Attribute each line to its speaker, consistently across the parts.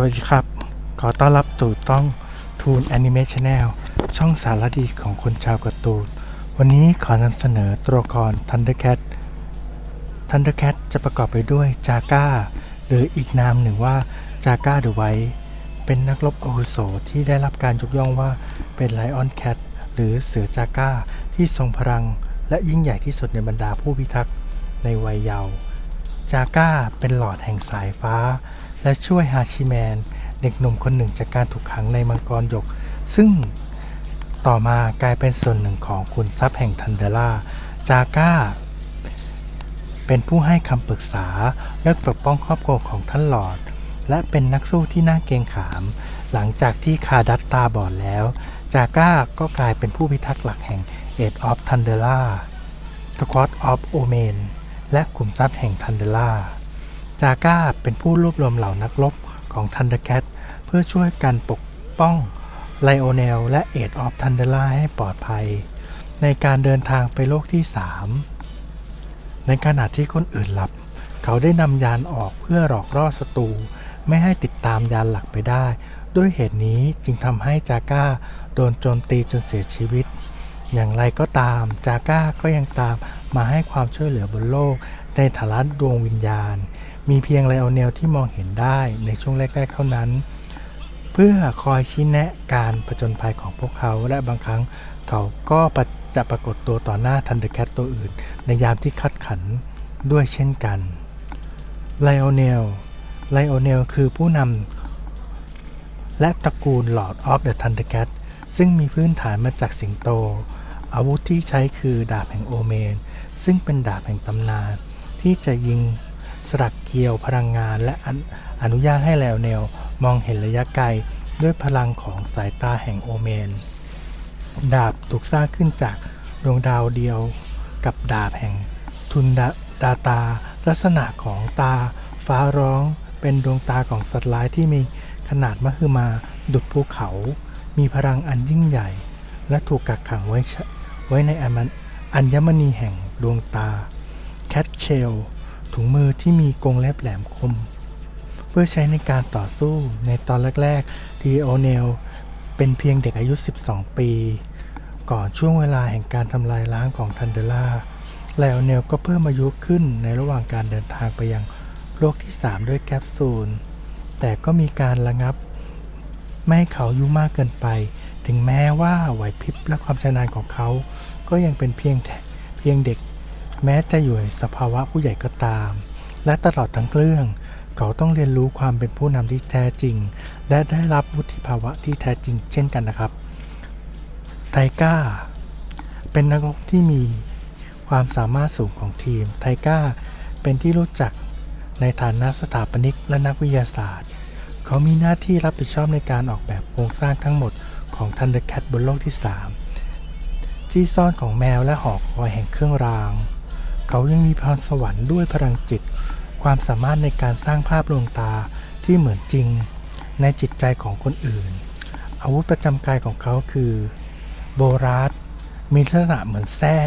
Speaker 1: วัสดีครับ ขอต้อนรับตู่ต้องทูนแอนิเมชันแนลช่องสารดีของคนชาวการ์ตูน วันนี้ขอนำเสนอตัวละคร Thundercat Thundercat จะประกอบไปด้วยจาก้าหรืออีกนามหนึ่งว่าจาก้าเดอะไวเป็นนักรบอาวุโสที่ได้รับการยกย่องว่าเป็นไลออนแคทหรือเสือจาก้าที่ทรงพลัง และยิ่งใหญ่ที่สุดในบรรดาผู้พิทักษ์ในวัยเยาว์จาก้าเป็นหลอดแห่งสายฟ้า และช่วยฮาชิแมน เด็กหนุ่มคนหนึ่งจากการถูกขังในมังกรหยก ซึ่งต่อมากลายเป็นส่วนหนึ่งของขุนทรัพย์แห่งทันเดล่า จาก้า เป็นผู้ให้คำปรึกษาและปกป้องครอบครัวของท่านหลอด และเป็นนักสู้ที่น่าเกรงขาม หลังจากที่คาดัตตาบอดแล้ว จาก้าก็กลายเป็นผู้พิทักษ์หลักแห่งเอ็ดออฟทันเดล่าสควอตออฟโอเมนและขุมทรัพย์แห่งทันเดล่า จาก้าเป็นผู้รวบรวมเหล่านักรบของทันเดอร์แคทเพื่อช่วยกันปกป้องไลโอเนลและเอ็ดออฟทันเดล่าให้ปลอดภัย ในการเดินทางไปโลกที่ 3 ในขณะที่คนอื่นหลับ เขาได้นำยานออกเพื่อหลอกล่อศัตรูไม่ให้ติดตามยานหลักไปได้ ด้วยเหตุนี้จึงทำให้จาก้าโดนโจมตีจนเสียชีวิต อย่างไรก็ตามจาก้าก็ยังตามมาให้ความช่วยเหลือบนโลกในฐานะดวงวิญญาณ มีเพียงไลโอเนลที่มองเห็นได้ในช่วงแรก ๆ เท่านั้น เพื่อคอยชี้แนะการผจญภัยของพวกเขาและบางครั้งเขาก็ะจะปรากฏตัวต่อหน้าทันเดอร์แคทตัวอื่น ในยามที่คัดขันด้วยเช่นกันไลโอเนลไลโอเนลคือผู้นำและตระกูล Lord of the Thundercat ซึ่งมีพื้นฐานมาจากสิงโต อาวุธที่ใช้คือดาบแห่งโอเมน ซึ่งเป็นดาบแห่งตำนานที่จะยิง สลักเกลียวพลังงาน และอนุอนุญาตให้แลวแนว มองเห็นระยะไกลด้วยพลังของสายตาแห่งโอเมน ดาบถูกสร้างขึ้นจากดวงดาวเดียวกับดาบแห่งทุนดาดาตา ลักษณะของตาฟ้าร้องเป็นดวงตาของสัตว์ร้ายที่มีขนาดมหึมาดุดภูเขา มีพลังอันยิ่งใหญ่ และถูกกักขังไว้ไว้ในอัญมณีแห่งดวงตาแคทเชล ถุงมือที่มีกรงเล็บแหลมคม เพื่อใช้ในการต่อสู้ในตอนแรกๆทีโอเนลเป็นเพียงเด็กอายุ 12 ปี ก่อนช่วงเวลาแห่งการทำลายล้างของทันเดล่าไลโอเนลก็เพิ่มอายุขึ้นในระหว่างการเดินทางไปยังโลกที่ 3 ด้วยแคปซูล แต่ก็มีการระงับ ไม่ให้เขาอายุมากเกินไป ถึงแม้ว่าไหวพริบและความชำนาญของเขา ก็ยังเป็นเพียงเพียงเด็ก แม้จะอยู่ในสภาวะผู้ใหญ่ก็ตาม และตลอดทั้งเรื่องเขาต้องเรียนรู้ความเป็นผู้นำที่แท้จริง และได้รับวุฒิภาวะที่แท้จริง เช่นกันนะครับ ไทก้า เป็นนักรบที่มีความสามารถสูงของทีม ไทก้าเป็นที่รู้จักในฐานะสถาปนิกและนักวิทยาศาสตร์ เขามีหน้าที่รับผิดชอบในการออกแบบโครงสร้างทั้งหมดของ Thundercat บนโลกที่ 3 ที่ซ่อนของแมวและหอคอยแห่งเครื่องราง เขายังมีพรสวรรค์ด้วยพลังจิต ความสามารถในการสร้างภาพลวงตาที่เหมือนจริงในจิตใจของคนอื่น อาวุธประจำกายของเขาคือ โบราสมีลักษณะเหมือนแส้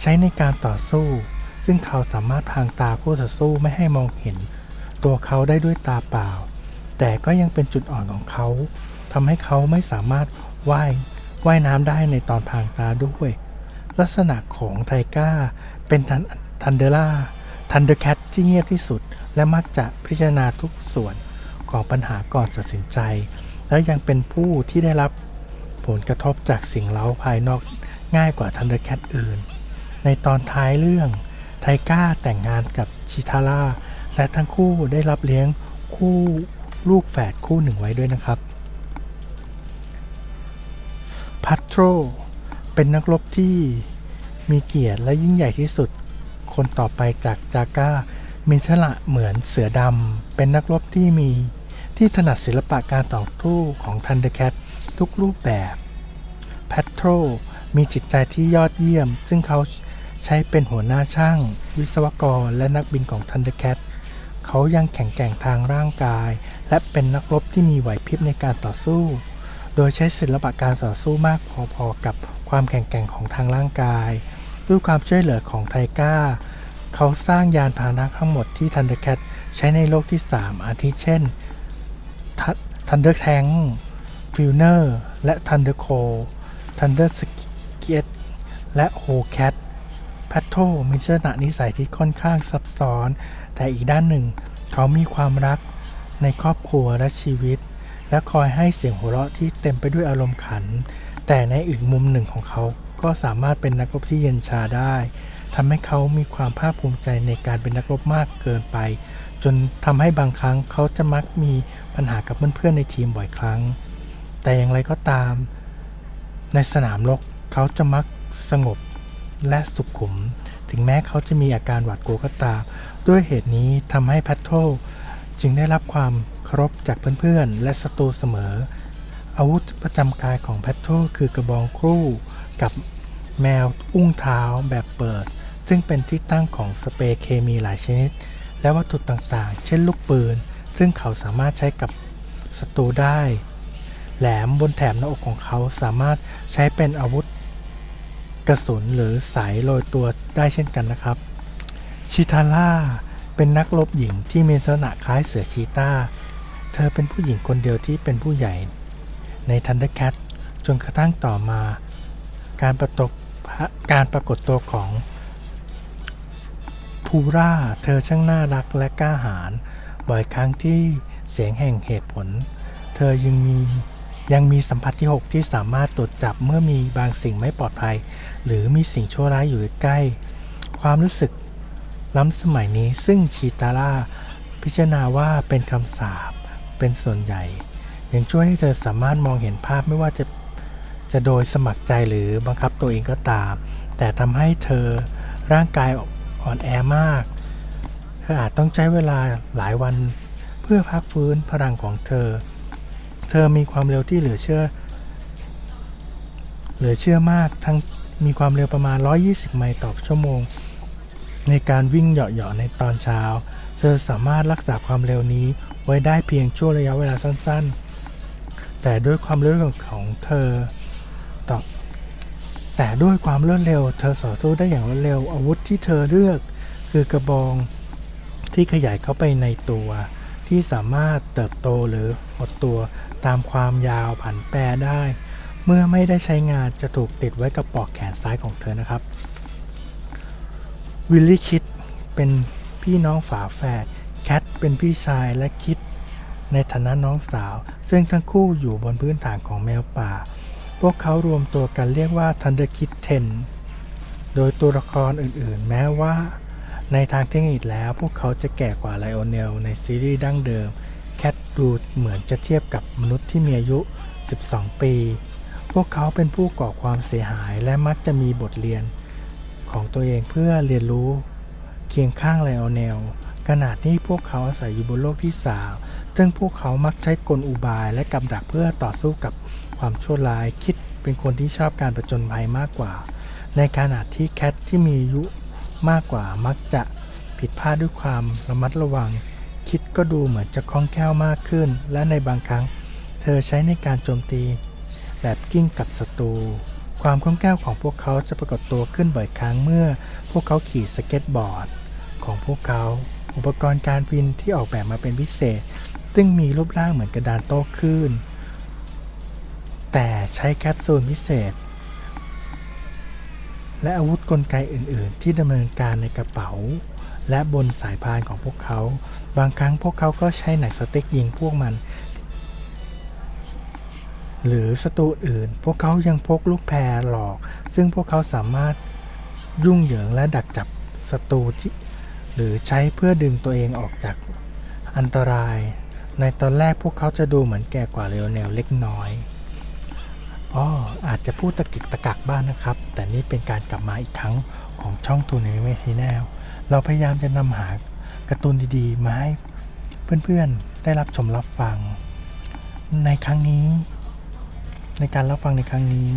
Speaker 1: ใช้ในการต่อสู้ ซึ่งเขาสามารถพางตาคู่ต่อสู้ไม่ให้มองเห็น ตัวเขาได้ด้วยตาเปล่า แต่ก็ยังเป็นจุดอ่อนของเขาทำให้เขาไม่สามารถว่ายว่ายน้ำได้ในตอนพางตาด้วย ลักษณะของไทก้า เป็นทันเดล่าทันเดอร์แคทที่เงียบที่สุด และมักจะพิจารณาทุกส่วนของปัญหาก่อนตัดสินใจ และยังเป็นผู้ที่ได้รับผลกระทบจากสิ่งเล้าภายนอกง่ายกว่าทันเดอร์แคทอื่น ในตอนท้ายเรื่องไทก้าแต่งงานกับชิทาร่าและทั้งคู่ได้รับเลี้ยงคู่ลูกแฝดคู่หนึ่งไว้ด้วยนะครับพัทโตรเป็นนักรบที่ มีเกียรติและยิ่งใหญ่ที่สุด คนต่อไปจากจาก้ามีฉละเหมือนเสือดำ เป็นนักรบที่มีที่ถนัดศิลปะการต่อสู้ของทันเดอร์แคททุกรูปแบบ แพทโตรมีจิตใจที่ยอดเยี่ยม ซึ่งเขาใช้เป็นหัวหน้าช่าง วิศวกรและนักบินของทันเดอร์แคทเขายังแข็งแกร่งทางร่างกาย และเป็นนักรบที่มีไหวพริบในการต่อสู้ โดยใช้ศิลปะการต่อสู้มากพอๆกับความแข็งแกร่งของทางร่างกาย ด้วยความช่วยเหลือของไทก้า เขาสร้างยานพาหนะทั้งหมดที่ทันเดอร์แคทใช้ในโลกที่ 3 อาทิเช่นทันเดอร์แทงฟิลเนอร์และทันเดอร์โคทันเดอร์สเกตและโฮแคทแพทโทมีลักษณะนิสัยที่ค่อนข้างซับซ้อน แต่อีกด้านหนึ่ง เขามีความรักในครอบครัวและชีวิต และคอยให้เสียงหัวเราะที่เต็มไปด้วยอารมณ์ขัน แต่ในอีกมุมหนึ่งของเขา ก็สามารถเป็นนักรบที่เย็นชาได้ทำให้เขามีความภาคภูมิใจในการเป็นนักรบมากเกินไป จนทำให้บางครั้งเขาจะมักมีปัญหากับเพื่อนๆในทีมบ่อยครั้ง แต่อย่างไรก็ตาม ในสนามรบเขาจะมักสงบและสุขุม ถึงแม้เขาจะมีอาการหวาดกลัวก็ตาม ด้วยเหตุนี้ทำให้แพทโทจึงได้รับความเคารพจากเพื่อนๆ และศัตรูเสมอ อาวุธประจำกายของแพทโทคือกระบองครู่ กับแมวอุ้งเท้าแบบเปิด ซึ่งเป็นที่ตั้งของสเปรย์เคมีหลายชนิด และวัตถุต่างๆ เช่นลูกปืน ซึ่งเขาสามารถใช้กับศัตรูได้ แหลมบนแถบหน้าอกของเขาสามารถใช้เป็นอาวุธ กระสุนหรือสายโรยตัวได้เช่นกันนะครับ ชิทาร่าเป็นนักรบหญิงที่มีลักษณะคล้ายเสือชีตาเธอเป็นผู้หญิงคนเดียวที่เป็นผู้ใหญ่ในทันเดอร์แคทจนกระทั่งต่อมา การประตกการปรากฏตัวของพูร่าเธอช่างน่ารักและกล้าหาญบ่อยครั้งที่เสียงแห่งเหตุผล เธอยังมียังมีสัมผัสที่ 6 ที่สามารถตรวจจับเมื่อมีบางสิ่งไม่ปลอดภัย หรือมีสิ่งชั่วร้ายอยู่ใกล้ ความรู้สึกล้ำสมัยนี้ซึ่งชีตาร่าพิจารณาว่าเป็นคำสาปเป็นส่วนใหญ่ ยังช่วยให้เธอสามารถมองเห็นภาพไม่ว่าจะ จะโดยสมัครใจหรือบังคับตัวเองก็ตาม แต่ทำให้เธอร่างกายอ่อนแอมาก เธออาจต้องใช้เวลาหลายวันเพื่อพักฟื้นพลังของเธอ เธอมีความเร็วที่เหลือเชื่อ เหลือเชื่อมาก ทั้งมีความเร็วประมาณ 120 ไมล์ต่อชั่วโมง ในการวิ่งเหยาะๆในตอนเช้า เธอสามารถรักษาความเร็วนี้ไว้ได้เพียงช่วงระยะเวลาสั้นๆ แต่ด้วยความเร็วของเธอ ต่อแต่ด้วยความรวดเร็ว เธอต่อสู้ได้อย่างรวดเร็ว อาวุธที่เธอเลือกคือกระบองที่ขยายเข้าไปในตัว ที่สามารถเติบโตหรือหดตัวตามความยาวผันแปรได้ เมื่อไม่ได้ใช้งานจะถูกติดไว้กับปลอกแขนซ้ายของเธอนะครับ วิลลี่คิดเป็นพี่น้องฝาแฝดแคทเป็นพี่ชายและคิดในฐานะน้องสาว ซึ่งทั้งคู่อยู่บนพื้นฐานของแมวป่า พวกเขารวมตัวกันเรียกว่า Thunder Kid 10 โดยตัวละครอื่นๆ แม้ว่า ในทางเทคนิคแล้วพวกเขาจะแก่กว่าไลโอเนลในซีรีส์ดั้งเดิม แคทดูเหมือนจะเทียบกับมนุษย์ที่มีอายุ 12 ปี พวกเขาเป็นผู้ก่อความเสียหายและมักจะมีบทเรียน ของตัวเองเพื่อเรียนรู้ เคียงข้างไลโอเนลขนาดนี้พวกเขาอาศัยอยู่บนโลกที่สามซึ่งพวกเขามักใช้กลอุบายและกับดักเพื่อต่อสู้กับ ความชั่วร้ายคิดเป็นคนที่ชอบการประจนภัยมากกว่า ในขณะที่แคทที่มีอายุมากกว่ามักจะผิดพลาดด้วยความระมัดระวัง คิดก็ดูเหมือนจะคล่องแคล่วมากขึ้น และในบางครั้งเธอใช้ในการโจมตี แบบกิ้งกับศัตรูความคล่องแคล่วของพวกเขาจะปรากฏตัวขึ้นบ่อยครั้งเมื่อ พวกเขาขี่สเก็ตบอร์ด ของพวกเขาอุปกรณ์การบินที่ออกแบบมาเป็นพิเศษ ซึ่งมีรูปร่างเหมือนกระดานโต้คลื่น แต่ใช้แคปซูลพิเศษ และอาวุธกลไกอื่น ๆ ที่ดำเนินการในกระเป๋า และบนสายพานของพวกเขา บางครั้งพวกเขาก็ใช้หนังสติ๊กยิงพวกมัน หรือศัตรูอื่น พวกเขายังพกลูกแพรหลอก ซึ่งพวกเขาสามารถยุ่งเหยิงและดักจับศัตรูที่หรือใช้เพื่อดึงตัวเองออกจากอันตราย ในตอนแรกพวกเขาจะดูเหมือนแก่กว่าเลโอเนลเล็กน้อย อ๋ออาจจะพูดตะกิกตะกักบ้างนะครับ แต่นี่เป็นการกลับมาอีกครั้งของช่องทูนในเมทีแนลเราพยายามจะนำหาการ์ตูนดีๆ มาให้เพื่อนๆ ได้รับชมรับฟัง ในครั้งนี้ ในการรับฟังในครั้งนี้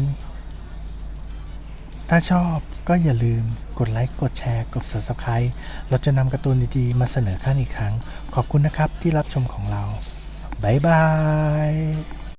Speaker 1: ถ้าชอบก็อย่าลืมกดไลค์ กดแชร์ กด Subscribe เราจะนำการ์ตูนดีๆ มาเสนอท่านอีกครั้ง ขอบคุณนะครับที่รับชมของเรา บ๊ายบาย